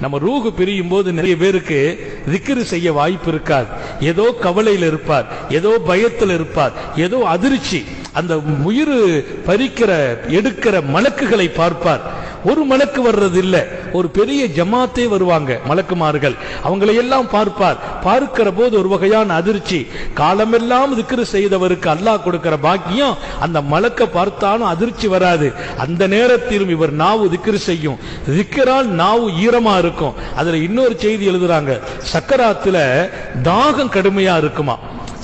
நம்ம ரூகு பிரியும் போது நிறைய பேருக்கு திக்ரு செய்ய வாய்ப்பு இருக்காது. ஏதோ கவலையில் இருப்பார் ஏதோ பயத்தில் இருப்பார் ஏதோ அதிர்ச்சி. அந்த உயிர் பறிக்கிற எடுக்கிற மலக்குகளை பார்ப்பார். ஒரு மலக்கு வர்றது இல்ல ஒரு பெரிய ஜமாத்தே வருவாங்க மலக்குமார்கள். அவங்களை எல்லாம் பார்ப்பார். பார்க்கிற போது ஒரு வகையான அதிர்ச்சி. காலமெல்லாம் திக்ரு செய்தவருக்கு அல்லாஹ் கொடுக்கிற பாக்கியம் அந்த மலக்க பார்த்தாலும் அதிர்ச்சி வராது. அந்த நேரத்திலும் இவர் நாவு திக்ரு செய்யும். திக்கரால் நாவு ஈரமா இருக்கும். அதுல இன்னொரு செய்தி எழுதுறாங்க. சக்கராத்துல தாகம் கடுமையா இருக்குமா?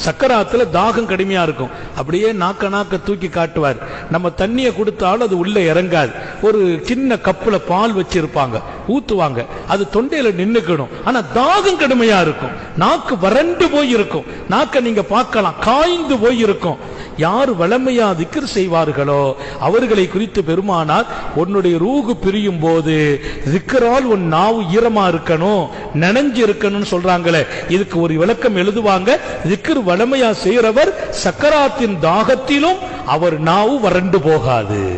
சக்கராத்துல தாகம் கடுமையா இருக்கும். அப்படியே நாக்க நாக்க தூக்கி காட்டுவார். நம்ம தண்ணியை கொடுத்தாலும் அது உள்ள இறங்காது. ஒரு சின்ன கப்புல பால் வச்சிருப்பாங்க. ஊத்துவாங்க. அது தொண்டையில நின்னுக்கணும் ஆனா தாகம் கடுமையா இருக்கும். நாக்கு வறண்டு போய் இருக்கும் நாக்க நீங்க பார்க்கலாம். காய்ந்து போய் இருக்கும் யார் வளமையா திக்ர் செய்வார்களோ அவர்களை குறித்து பெருமானார் உன்னுடைய ரூகு பிரியும் போது திக்கரால் உன் நாவு ஈரமா இருக்கணும் நனைஞ்சு இருக்கணும்னு சொல்றாங்களே. இதுக்கு ஒரு விளக்கம் எழுதுவாங்க. திக்ர் வளமையா செய்கிறவர் சக்கராத்தின் தாகத்திலும் அவர் நாவு வறண்டு போகாது.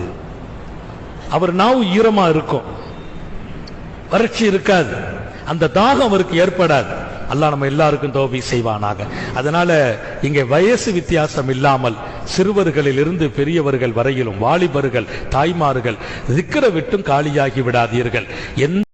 அவர் நாவு ஈரமா இருக்கும். வறட்சி இருக்காது. அந்த தாகம் அவருக்கு ஏற்படாது. அல்லாஹ் நம்ம எல்லாருக்கும் தோபி செய்வானாக. அதனால இங்க வயசு வித்தியாசம் இல்லாமல் சிறுவர்களில் இருந்து பெரியவர்கள் வரையிலும் வாலிபர்கள் தாய்மார்கள் திக்கரை விட்டும் காலியாகி விடாதீர்கள். எந்த